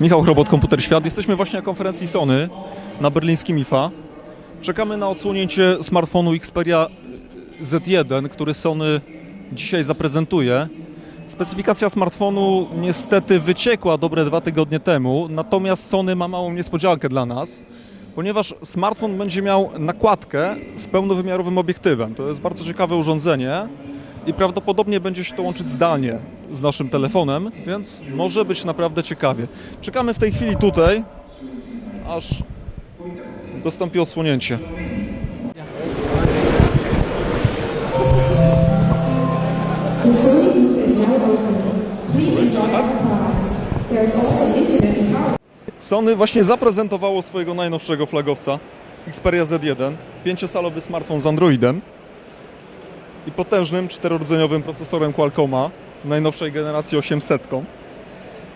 Michał Chrobot, Komputer Świat. Jesteśmy właśnie na konferencji Sony na berlińskim IFA. Czekamy na odsłonięcie smartfonu Xperia Z1, który Sony dzisiaj zaprezentuje. Specyfikacja smartfonu niestety wyciekła dobre dwa tygodnie temu, natomiast Sony ma małą niespodziankę dla nas, ponieważ smartfon będzie miał nakładkę z pełnowymiarowym obiektywem. To jest bardzo ciekawe urządzenie i prawdopodobnie będzie się to łączyć zdalnie z naszym telefonem, więc może być naprawdę ciekawie. Czekamy w tej chwili tutaj, aż dostąpi odsłonięcie. Sony właśnie zaprezentowało swojego najnowszego flagowca Xperia Z1, pięciosalowy smartfon z Androidem i potężnym czterordzeniowym procesorem Qualcomma najnowszej generacji 800.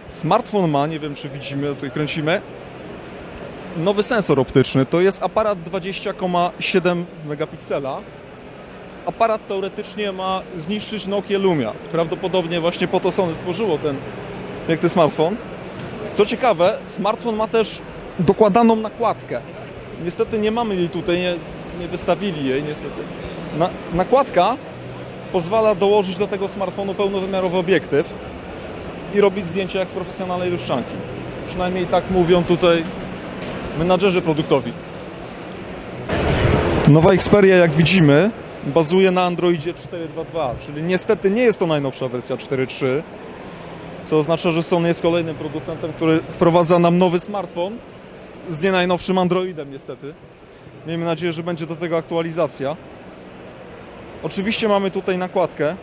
Smartfon ma, nie wiem czy widzimy, tutaj kręcimy, nowy sensor optyczny. To jest aparat 20,7 megapiksela. Aparat teoretycznie ma zniszczyć Nokia Lumia. Prawdopodobnie właśnie po to Sony stworzyło ten piękny smartfon. Co ciekawe, smartfon ma też dokładaną nakładkę. Niestety nie mamy jej tutaj, nie, nie wystawili jej niestety. Na, nakładka pozwala dołożyć do tego smartfonu pełnowymiarowy obiektyw i robić zdjęcia jak z profesjonalnej lustrzanki. Przynajmniej tak mówią tutaj menadżerzy produktowi. Nowa Xperia, jak widzimy, bazuje na Androidzie 4.2.2, czyli niestety nie jest to najnowsza wersja 4.3, co oznacza, że Sony jest kolejnym producentem, który wprowadza nam nowy smartfon z nie najnowszym Androidem niestety. Miejmy nadzieję, że będzie do tego aktualizacja. Oczywiście mamy tutaj nakładkę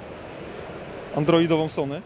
androidową Sony.